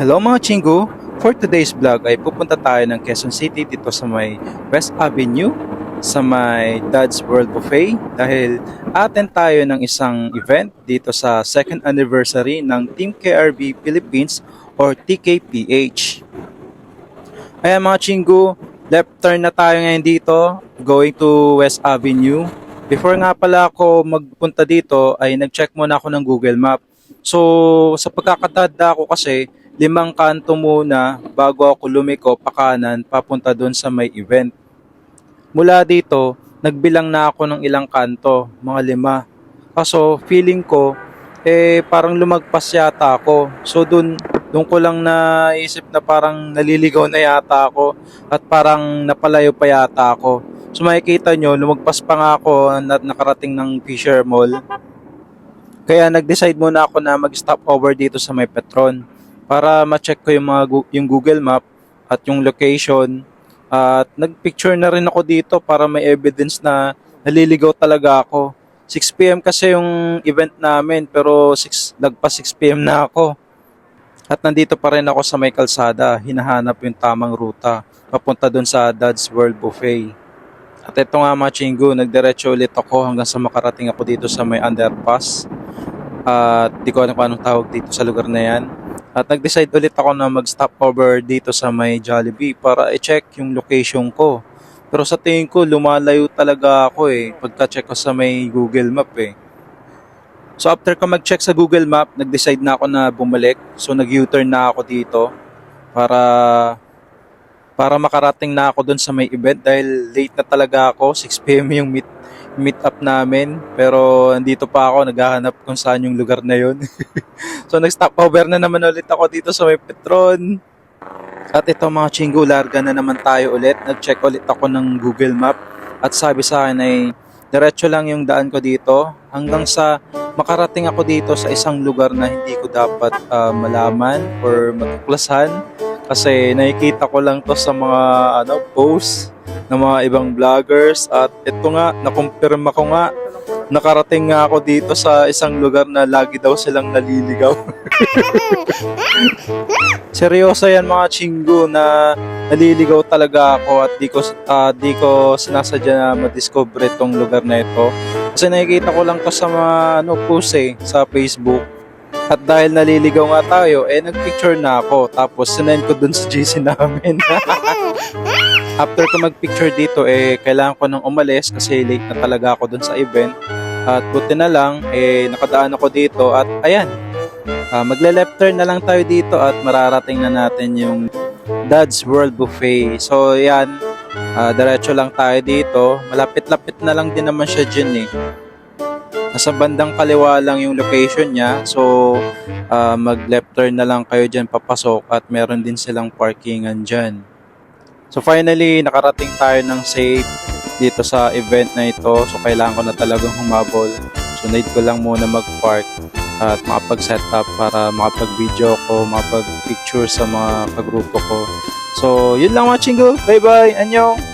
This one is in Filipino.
Hello mga chingo! For today's vlog ay pupunta tayo ng Quezon City dito sa may West Avenue sa may Dad's World Buffet dahil attend tayo ng isang event dito sa second anniversary ng Team KRB Philippines or TKPH. Ayan mga chingo, left turn na tayo ngayon dito going to West Avenue. Before nga pala ako magpunta dito ay nag-check muna ako ng Google Map. So sa pagkakatanda ko kasi limang kanto muna bago ako lumiko pa kanan papunta doon sa may event. Mula dito, nagbilang na ako ng ilang kanto, mga lima. Kaso feeling ko, eh parang lumagpas yata ako. So doon, doon ko lang naisip na parang naliligaw na yata ako at parang napalayo pa yata ako. So makikita nyo, lumagpas pa nga ako na nakarating ng Fisher Mall. Kaya nag-decide muna ako na mag-stop over dito sa may Petron para ma-check ko yung mga yung Google Map at yung location at nag-picture na rin ako dito para may evidence na naliligaw talaga ako. 6 PM kasi yung event namin pero 6 lagpas 6 PM na ako. At nandito pa rin ako sa may kalsada, hinahanap yung tamang ruta papunta doon sa Dad's World Buffet. At ito nga mga chingo, nagdiretso ulit ako hanggang sa makarating ako dito sa may underpass. At di ko alam kung anong tawag dito sa lugar na yan. At nag-decide ulit ako na mag-stop over dito sa may Jollibee para i-check yung location ko. Pero sa tingin ko, lumalayo talaga ako eh. Pagka-check ko sa may Google Map eh. So after ko mag-check sa Google Map, nag-decide na ako na bumalik. So nag-U-turn na ako dito para para makarating na ako doon sa may event dahil late na talaga ako. 6 p.m. yung meet meet up namin. Pero andito pa ako, naghahanap kung saan yung lugar na yun. so nag-stop over na naman ulit ako dito sa may Petron. At ito mga chingo, larga na naman tayo ulit. Nag-check ulit ako ng Google Map. At sabi sa akin ay diretso lang yung daan ko dito hanggang sa makarating ako dito sa isang lugar na hindi ko dapat ah, malaman or matuklasan kasi nakikita ko lang to sa mga ano posts ng mga ibang vloggers at ito nga nakumpirma ko nga nakarating nga ako dito sa isang lugar na lagi daw silang naliligaw. Seryoso yan mga chinggo na naliligaw talaga ako at di ko, ah, di ko sinasadya na madiscover itong lugar na ito. Kasi nakikita ko lang to sa mga ano, post eh, sa Facebook. At dahil naliligaw nga tayo, eh nagpicture na ako. Tapos sinend ko dun sa GC namin. After ko magpicture dito, eh kailangan ko nang umalis kasi late na talaga ako dun sa event. At buti na lang, eh nakadaan ako dito at ayan, Ah, magle-left turn na lang tayo dito at mararating na natin yung Dad's World Buffet. So, yan. ah, diretso lang tayo dito. Malapit-lapit na lang din naman siya dyan eh. Nasa bandang kaliwa lang yung location niya. So, ah, mag-left turn na lang kayo dyan papasok at meron din silang parkingan dyan. So, finally, nakarating tayo ng safe dito sa event na ito. So, kailangan ko na talagang humabol. So, need ko lang muna mag-park at makapag-set up para makapag-video ko, makapag-picture sa mga kagrupo ko. So, yun lang mga chingo. Bye-bye. Annyeong!